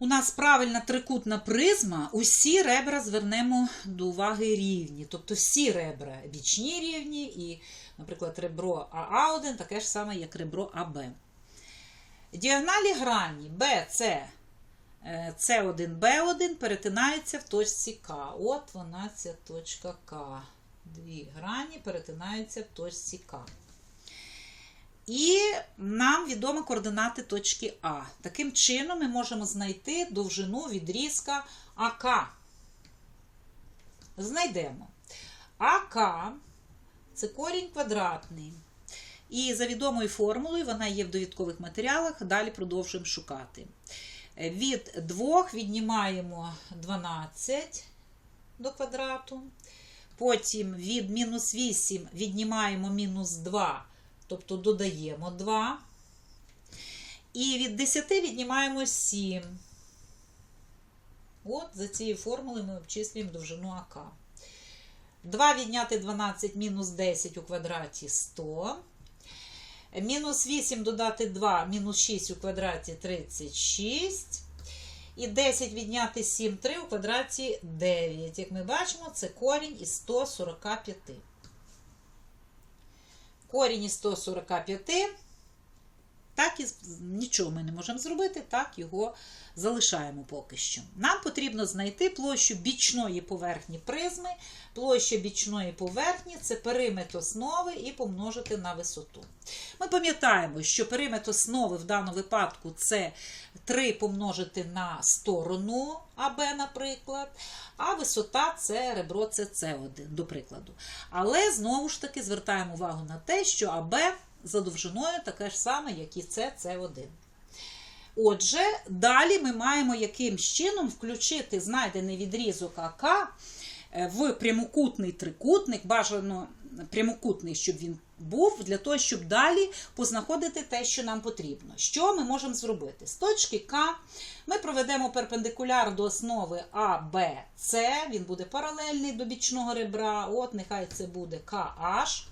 У нас правильна трикутна призма, усі ребра звернемо до уваги рівні. Тобто всі ребра бічні рівні, і, наприклад, ребро АА1 таке ж саме, як ребро АБ. Діагоналі грані BC, е, С1, Б1 перетинаються в точці К. От вона ця точка К. Дві грані перетинаються в точці К. І нам відомі координати точки А. Таким чином ми можемо знайти довжину відрізка АК. Знайдемо. АК це корінь квадратний. І за відомою формулою, вона є в довідкових матеріалах, далі продовжуємо шукати. Від 2 віднімаємо 12 до квадрату. Потім від мінус 8 віднімаємо мінус 2, тобто додаємо 2. І від 10 віднімаємо 7. От за цією формулою ми обчислюємо довжину АК. 2 відняти 12 мінус 10 у квадраті 100. Мінус 8 додати 2, мінус 6 у квадраті 36. І 10 відняти 7, 3 у квадраті 9. Як ми бачимо, це корінь із 145. Корінь із 145. Так і нічого ми не можемо зробити, так його залишаємо поки що. Нам потрібно знайти площу бічної поверхні призми. Площа бічної поверхні це периметр основи і помножити на висоту. Ми пам'ятаємо, що периметр основи в даному випадку це 3 помножити на сторону АБ, наприклад, а висота це ребро СС1, до прикладу. Але знову ж таки звертаємо увагу на те, що АБ за довжиною таке ж саме, як і СС1. Отже, далі ми маємо яким чином включити знайдений відрізок АК в прямокутний трикутник, бажано прямокутний, щоб він був, для того, щоб далі познаходити те, що нам потрібно. Що ми можемо зробити? З точки К ми проведемо перпендикуляр до основи АБЦ, він буде паралельний до бічного ребра, от нехай це буде КH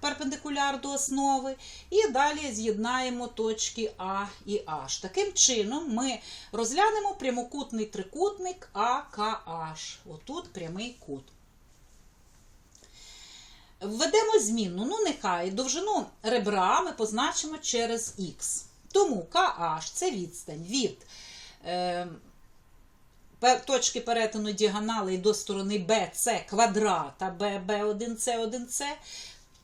перпендикуляр до основи, і далі з'єднаємо точки А і H. Таким чином, ми розглянемо прямокутний трикутник АКH. Отут прямий кут. Введемо змінну, ну нехай довжину ребра ми позначимо через Х. Тому KH це відстань від е, точки перетину діагоналей до сторони BC квадрата BB1C1C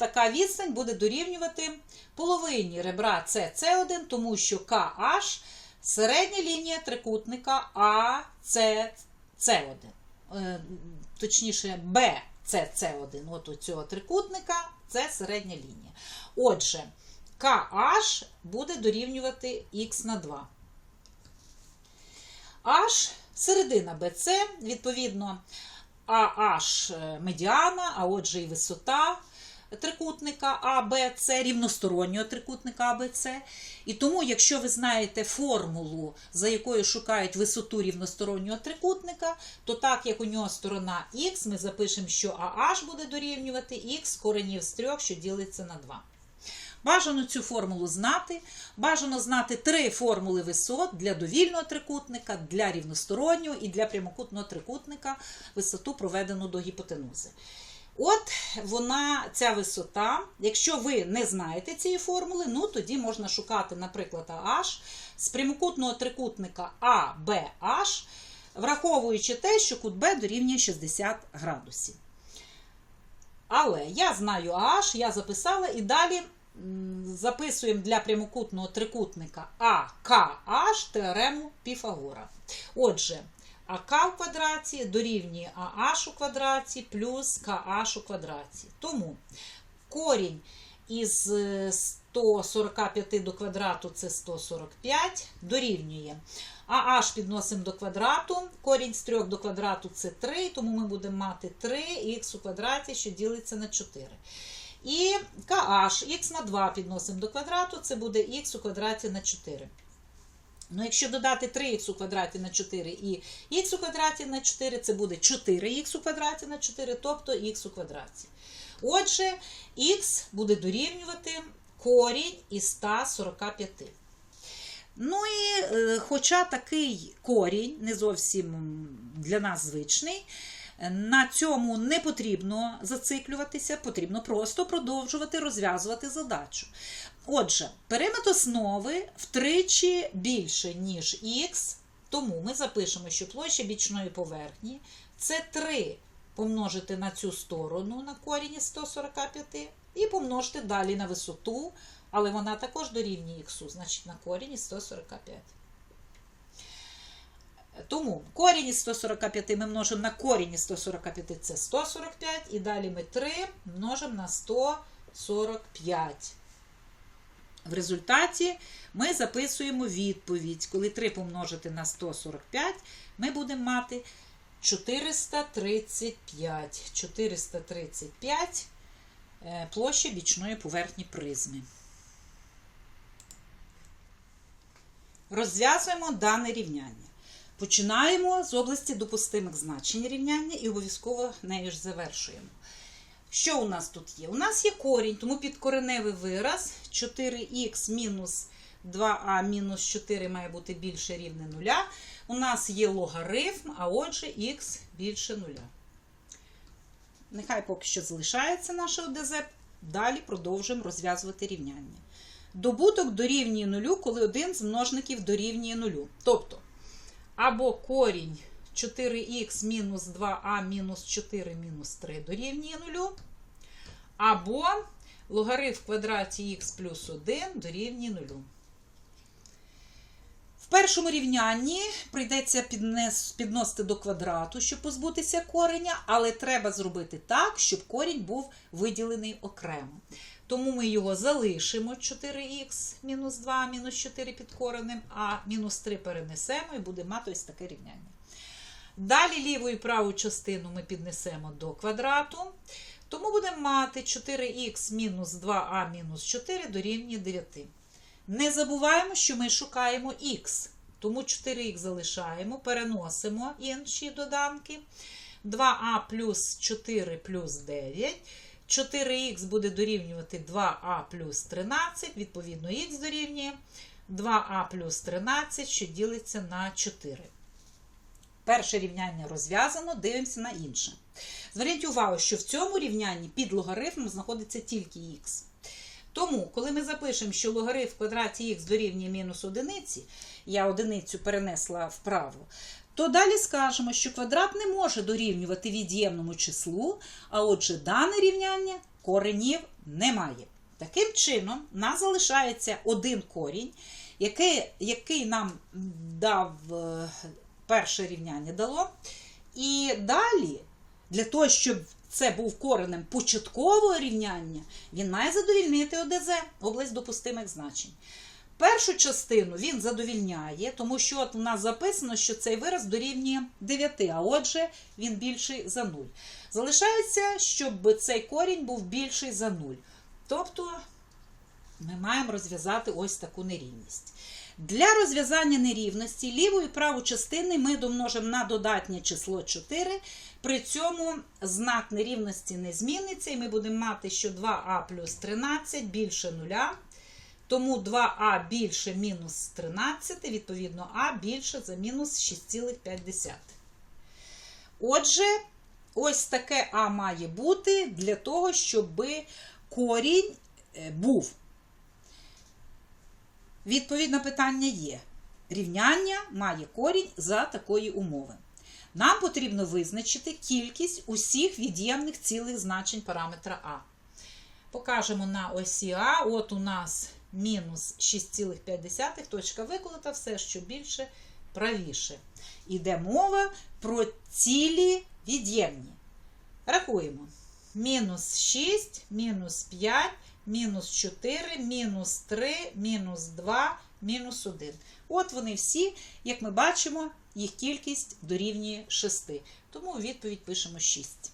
така відстань буде дорівнювати половині ребра CC1, тому що KH середня лінія трикутника ACC1. Точніше, BCC1. От у цього трикутника це середня лінія. Отже, KH буде дорівнювати х на 2. H середина BC, відповідно, AH медіана, а отже, і висота трикутника АБЦ, рівностороннього трикутника АБЦ. І тому, якщо ви знаєте формулу, за якою шукають висоту рівностороннього трикутника, то так як у нього сторона Х, ми запишемо, що AH буде дорівнювати Х коренів з 3, що ділиться на 2. Бажано цю формулу знати. Бажано знати три формули висот для довільного трикутника, для рівностороннього і для прямокутного трикутника висоту проведену до гіпотенузи. От вона, ця висота. Якщо ви не знаєте цієї формули, ну тоді можна шукати, наприклад, AH з прямокутного трикутника ABH, враховуючи те, що кут Б дорівнює 60 градусів. Але я знаю AH, я записала і далі записуємо для прямокутного трикутника AKH теорему Піфагора. Отже, АК в квадраті дорівнює АH у квадраті плюс КH у квадраті. Тому корінь із 145 до квадрату це 145, дорівнює. АH підносимо до квадрату, корінь з 3 до квадрату це 3, тому ми будемо мати 3х у квадраті, що ділиться на 4. І KH, х на 2 підносимо до квадрату, це буде х у квадраті на 4. Ну, якщо додати 3х у квадраті на 4 і х у квадраті на 4, це буде 4х у квадраті на 4, тобто х у квадраті. Отже, х буде дорівнювати корінь із 145. Ну і е, хоча такий корінь не зовсім для нас звичний, на цьому не потрібно зациклюватися, потрібно просто продовжувати розв'язувати задачу. Отже, периметр основи втричі більше, ніж х, тому ми запишемо, що площа бічної поверхні це 3 помножити на цю сторону на корінь 145 і помножити далі на висоту, але вона також дорівнює х, значить на корінь 145. Тому корінь із 145 ми множимо на корінь із 145 це 145, і далі ми 3 множимо на 145. В результаті ми записуємо відповідь. Коли 3 помножити на 145, ми будемо мати 435. 435 е, площа бічної поверхні призми. Розв'язуємо дане рівняння. Починаємо з області допустимих значень рівняння і обов'язково нею ж завершуємо. Що у нас тут є? У нас є корінь, тому підкореневий вираз 4х мінус 2а мінус 4 має бути більше рівне 0. У нас є логарифм, а отже х більше 0. Нехай поки що залишається наше ОДЗ. Далі продовжуємо розв'язувати рівняння. Добуток дорівнює 0, коли один з множників дорівнює 0. Тобто, або корінь 4х мінус 2а мінус 4 мінус 3 дорівнює 0, або логарифм в квадраті х плюс 1 дорівнює 0. В першому рівнянні прийдеться підносити до квадрату, щоб позбутися кореня, але треба зробити так, щоб корінь був виділений окремо. Тому ми його залишимо 4х мінус 2 мінус 4 під коренем, а мінус 3 перенесемо і будемо мати ось таке рівняння. Далі ліву і праву частину ми піднесемо до квадрату. Тому будемо мати 4х мінус 2а мінус 4 дорівнює 9. Не забуваємо, що ми шукаємо х. Тому 4х залишаємо, переносимо інші доданки. 2а плюс 4 плюс 9. 4х буде дорівнювати 2а плюс 13, відповідно, х дорівнює 2а плюс 13, що ділиться на 4. Перше рівняння розв'язано, дивимося на інше. Зверніть увагу, що в цьому рівнянні під логарифмом знаходиться тільки х. Тому, коли ми запишемо, що логарифм в квадраті х дорівнює мінус одиниці, я одиницю перенесла вправо, то далі скажемо, що квадрат не може дорівнювати від'ємному числу, а отже, дане рівняння коренів немає. Таким чином, нас залишається один корінь, який, який нам дав е, перше рівняння дало. І далі, для того, щоб це був коренем початкового рівняння, він має задовільнити ОДЗ, область допустимих значень. Першу частину він задовільняє, тому що от у нас записано, що цей вираз дорівнює 9, а отже, він більший за 0. Залишається, щоб цей корінь був більший за 0. Тобто ми маємо розв'язати ось таку нерівність. Для розв'язання нерівності ліву і праву частини ми домножимо на додатнє число 4. При цьому знак нерівності не зміниться, і ми будемо мати, що 2а плюс 13 більше 0. Тому 2а більше мінус 13, відповідно, а більше за мінус 6,5. Отже, ось таке А має бути для того, щоб корінь був. Відповідь на питання є. Рівняння має корінь за такої умови. Нам потрібно визначити кількість усіх від'ємних цілих значень параметра А. Покажемо на осі А. От у нас мінус 6,5, точка виколота, все, що більше, правіше. Іде мова про цілі від'ємні. Рахуємо. Мінус 6, мінус 5, мінус 4, мінус 3, мінус 2, мінус 1. От вони всі, як ми бачимо, їх кількість дорівнює 6. Тому відповідь пишемо 6.